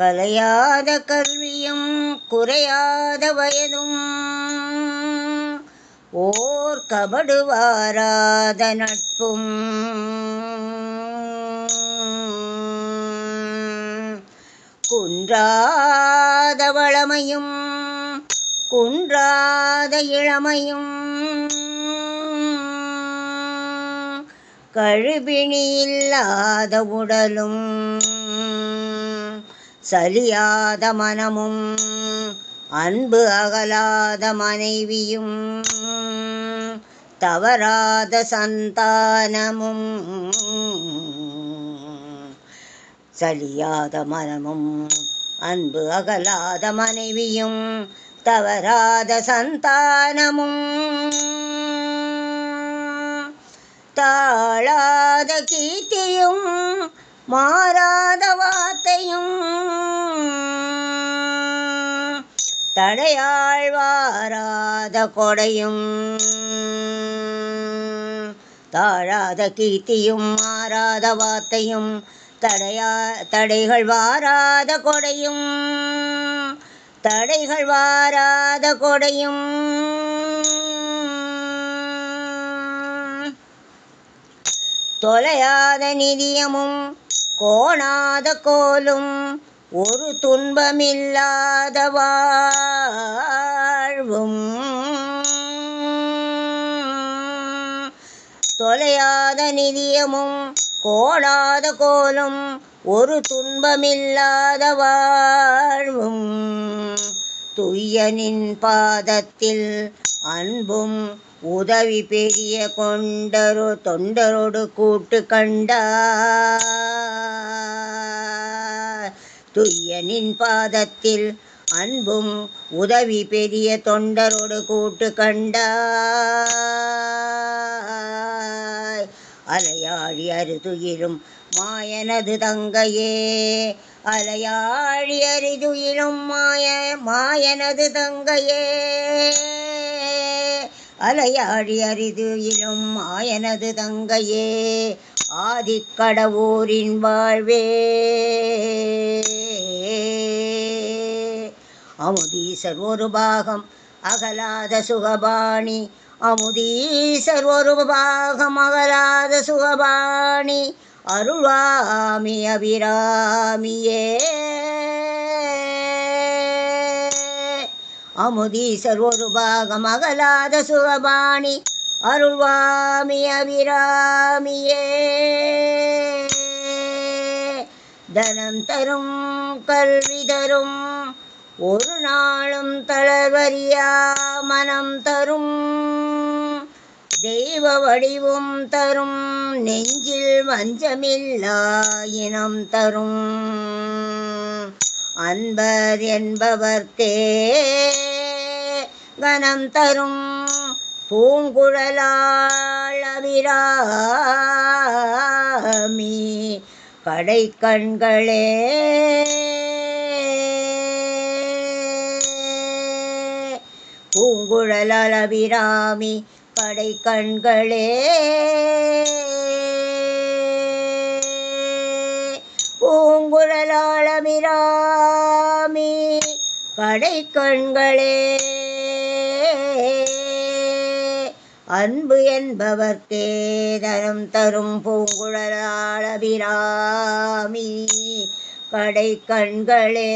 கலையாத கல்வியும் குறையாத வயதும். ஓர் கபடுவாராத நட்பும். குன்றாத வளமையும் குன்றாத இளமையும். கழுபிணி இல்லாத உடலும். சலியாத மனமும் அன்பு அகலாத மனைவியும் தவறாத சந்தானமும் சலியாத மனமும் அன்பு அகலாத மனைவியும் தவறாத சந்தானமும் தாழாத கீர்த்தியும் மாறாத வார்த்தையும் தடையாழ்வாராத கொடையும் தாழாத கீர்த்தியும் மாறாத வார்த்தையும் தடையா தடைகள் வாராத கொடையும் தடைகள் வாராத கொடையும். தொலையாத நிதியமும் கோணாத கோலும் ஒரு துன்பமில்லாத வாழ்வும் தொலையாத நிதியமும் கோடாத கோலும் ஒரு துன்பமில்லாத வாழ்வும் துய்யனின் பாதத்தில் அன்பும் உதவி பெரிய கொண்டரு தொண்டரோடு கூட்டு கண்டார். துய்யனின் பாதத்தில் அன்பும் உதவி பெரிய தொண்டரோடு கூட்டு கண்டாய். அலையாழி அருதுயிலும் மாயனது தங்கையே. அலையாழி அரிதுயிலும் மாய மாயனது தங்கையே. அலையாழி அரிது அரிதுயிலும் ஆயனது தங்கையே ஆதிக்கடவோரின் வாழ்வே. அமுதீசர் ஒரு பாகம் அகலாத சுகபாணி அமுதீசர் ஒரு பாகம் அகலாத சுகபாணி அருள்வாமி அபிராமியே. அமுதீசர் ஒரு பாகம் அகலாத சுகபாணி. அருள்வாமி அபிராமியே. தனம் தரும் கல்வி தரும். ஒரு நாளும் தளர்வரியா மனம் தரும். தெய்வ வடிவும் தரும். நெஞ்சில் வஞ்சமில்லா இனம் தரும். அன்பர் என்பவர்க்கே கனம் தரும் பூங்குழலாள் அபிராமி. கடை கண்களே. பூங்குழலால் அபிராமி கடை கண்களே. பூங்குழலால் கடை கண்களே அன்பு என்பவர்க்கே தரம் தரும் பூங்குழலால் அபிராமி கடை கண்களே